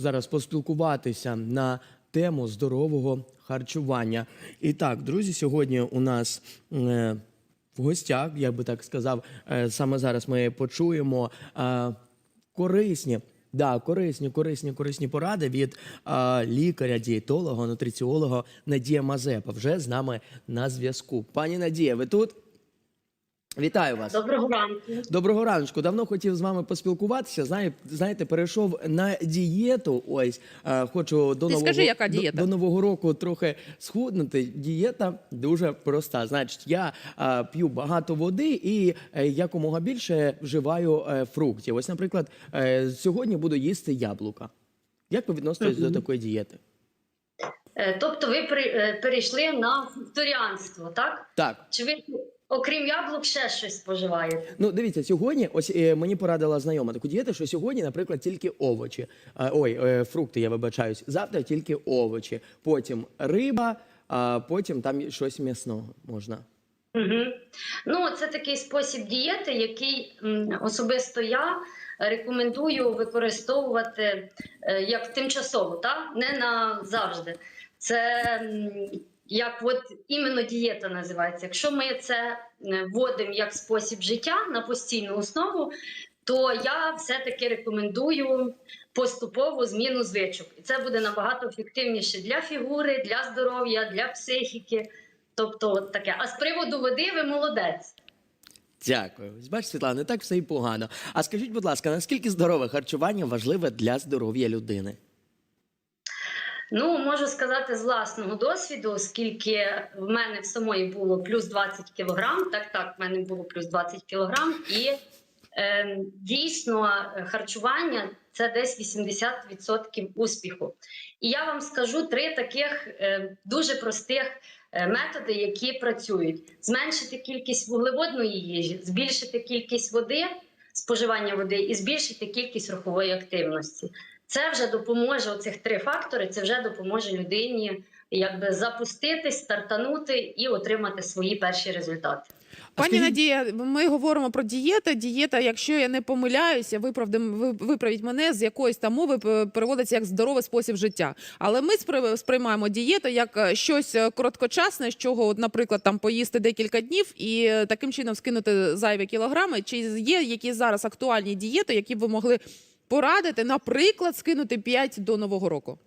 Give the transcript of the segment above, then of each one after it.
зараз поспілкуватися на тему здорового харчування. І так, друзі, сьогодні у нас е, в гостях, я би так сказав, е, саме зараз ми почуємо е, корисні. Да, корисні, корисні, корисні поради від е, лікаря, дієтолога, нутриціолога Надія Мазепа. Вже з нами на зв'язку. Пані Надія, ви тут? Вітаю вас. Доброго ранку. Доброго раночку. Давно хотів з вами поспілкуватися. Знає, знаєте, перейшов на дієту. Ось е, хочу до Ти нового скажи, яка дієта? До, нового року трохи схуднути. Дієта дуже проста. Значить, я е, п'ю багато води і е, якомога більше вживаю е, фруктів. Ось, наприклад, е, сьогодні буду їсти яблука. Як ви відноситесь до такої дієти? Тобто ви при- перейшли на фрукторіанство, так? Так. Чи ви, окрім яблук, ще щось споживаєте? Ну, дивіться, сьогодні ось е, мені порадила знайома таку дієту, що сьогодні, наприклад, тільки овочі. Е, ой, е, фрукти, я вибачаюсь. Завтра тільки овочі. Потім риба, а потім там щось м'ясного можна. Угу. Ну, це такий спосіб дієти, який м, особисто я рекомендую використовувати е, як тимчасово, так? не назавжди. Це м, як от іменно дієта називається. Якщо ми це е, вводимо як спосіб життя на постійну основу, то я все-таки рекомендую поступову зміну звичок. І це буде набагато ефективніше для фігури, для здоров'я, для психіки. Тобто, от таке. А з приводу води ви молодець. Дякую. Бачите, Світлана, не так все і погано. А скажіть, будь ласка, наскільки здорове харчування важливе для здоров'я людини? Ну, можу сказати з власного досвіду, оскільки в мене в самої було плюс 20 кілограм. Так, так, в мене було плюс 20 кілограм, і е, дійсно харчування це десь 80% успіху. І я вам скажу три таких е, дуже простих е, методи, які працюють: зменшити кількість вуглеводної їжі, збільшити кількість води, споживання води і збільшити кількість рухової активності. Це вже допоможе оцих три фактори. Це вже допоможе людині якби запуститись, стартанути і отримати свої перші результати. Пані Надія, ми говоримо про дієту. Дієта, якщо я не помиляюся, виправіть мене з якоїсь там мови переводиться як здоровий спосіб життя. Але ми спри- сприймаємо дієту як е, щось е, короткочасне, з чого, наприклад, там поїсти декілька днів і е, таким чином скинути зайві кілограми. Чи є якісь зараз актуальні дієти, які б ви могли порадити, наприклад, скинути 5 до нового року?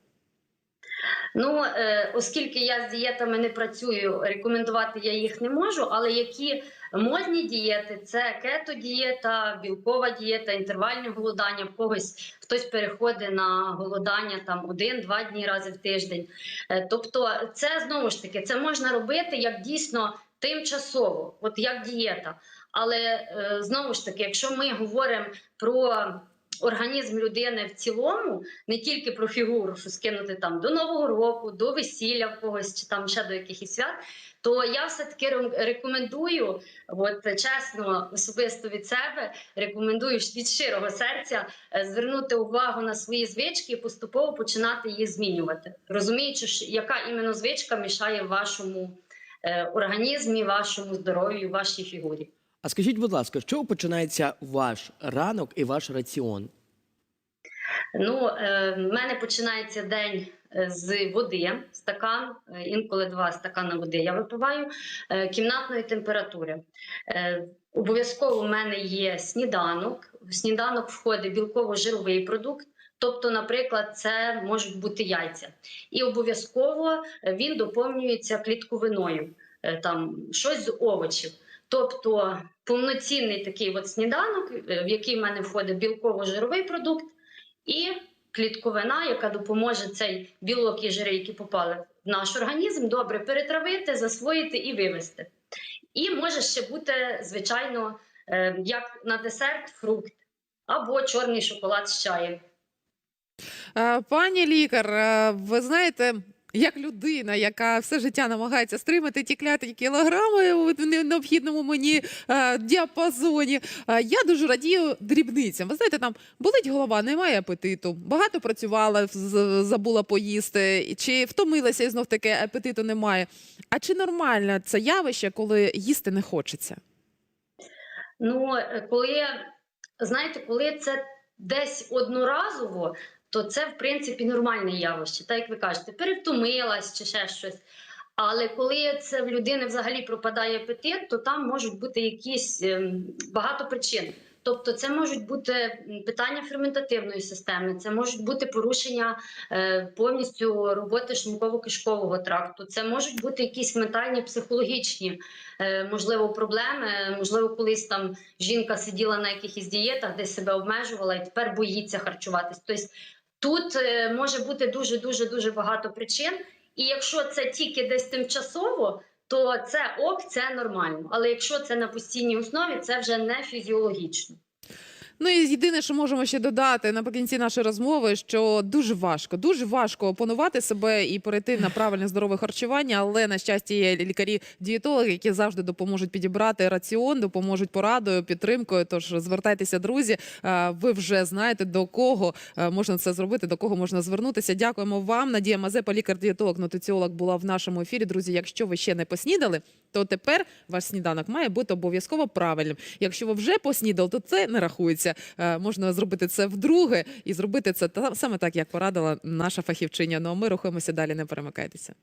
Ну е, оскільки я з дієтами не працюю, рекомендувати я їх не можу. Але які модні дієти це кето-дієта, білкова дієта, інтервальне голодання. В когось хтось переходить на голодання там один-два дні рази в тиждень. Е, тобто, це знову ж таки це можна робити як дійсно тимчасово, от як дієта. Але е, знову ж таки, якщо ми говоримо про організм людини в цілому, не тільки про фігуру, що скинути там до Нового року, до весілля когось чи там ще до якихось свят, то я все-таки рем- рекомендую, от чесно, особисто від себе, рекомендую від щирого серця е, звернути увагу на свої звички і поступово починати їх змінювати, розуміючи, яка іменно звичка мішає вашому е, організмі, вашому здоров'ю, вашій фігурі. А скажіть, будь ласка, з чого починається ваш ранок і ваш раціон? Ну, е, в мене починається день е, з води, стакан, е, інколи два стакани води я випиваю кімнатної температури. Обов'язково в мене є сніданок. В сніданок входить білково-жировий продукт. Тобто, наприклад, це можуть бути яйця, і обов'язково він доповнюється клітковиною, там щось з овочів. Тобто повноцінний такий от сніданок, е, в який в мене входить білково-жировий продукт, і клітковина, яка допоможе цей білок і жири, які попали в наш організм, добре перетравити, засвоїти і вивести. І може ще бути, звичайно, е, як на десерт, фрукт або чорний шоколад з чаєм. Е, Пані лікар, ви знаєте. Як людина, яка все життя намагається стримати ті кляті кілограми не- необхідному мені е, діапазоні, е, я дуже радію дрібницям. Ви знаєте, там болить голова, немає апетиту. Багато працювала, забула поїсти, чи втомилася і знов таки апетиту немає. А чи нормальне це явище, коли їсти не хочеться? Ну, е, коли знаєте, коли це десь одноразово, то це в принципі нормальне явище. Так як ви кажете, перевтомилась чи ще щось. Але коли це в людини взагалі пропадає апетит, то там можуть бути якісь ем, багато причин. Тобто, це можуть бути питання ферментативної системи, це можуть бути порушення е, повністю роботи шлунково-кишкового тракту, це можуть бути якісь ментальні, психологічні, е, можливо, проблеми. Можливо, колись там жінка сиділа на якихось дієтах, десь себе обмежувала і тепер боїться харчуватись. Тобто тут е, може бути дуже дуже дуже багато причин. І якщо це тільки десь тимчасово, то це ок, це нормально. Але якщо це на постійній основі, це вже не фізіологічно. Ну і єдине, що можемо ще додати наприкінці нашої розмови, що дуже важко, дуже важко опанувати себе і перейти на правильне здорове харчування. Але на щастя, є лікарі-дієтологи, які завжди допоможуть підібрати раціон, допоможуть порадою, підтримкою. Тож звертайтеся, друзі. Ви вже знаєте до кого можна це зробити, до кого можна звернутися. Дякуємо вам. Надія Мазепа, лікар-дієтолог, нутриціолог була в нашому ефірі. Друзі, якщо ви ще не поснідали, то тепер ваш сніданок має бути обов'язково правильним. Якщо ви вже поснідали, то це не рахується. Е, Можна зробити це вдруге і зробити це саме так, як порадила наша фахівчиня. Ну а ми рухаємося далі. Не перемикайтеся.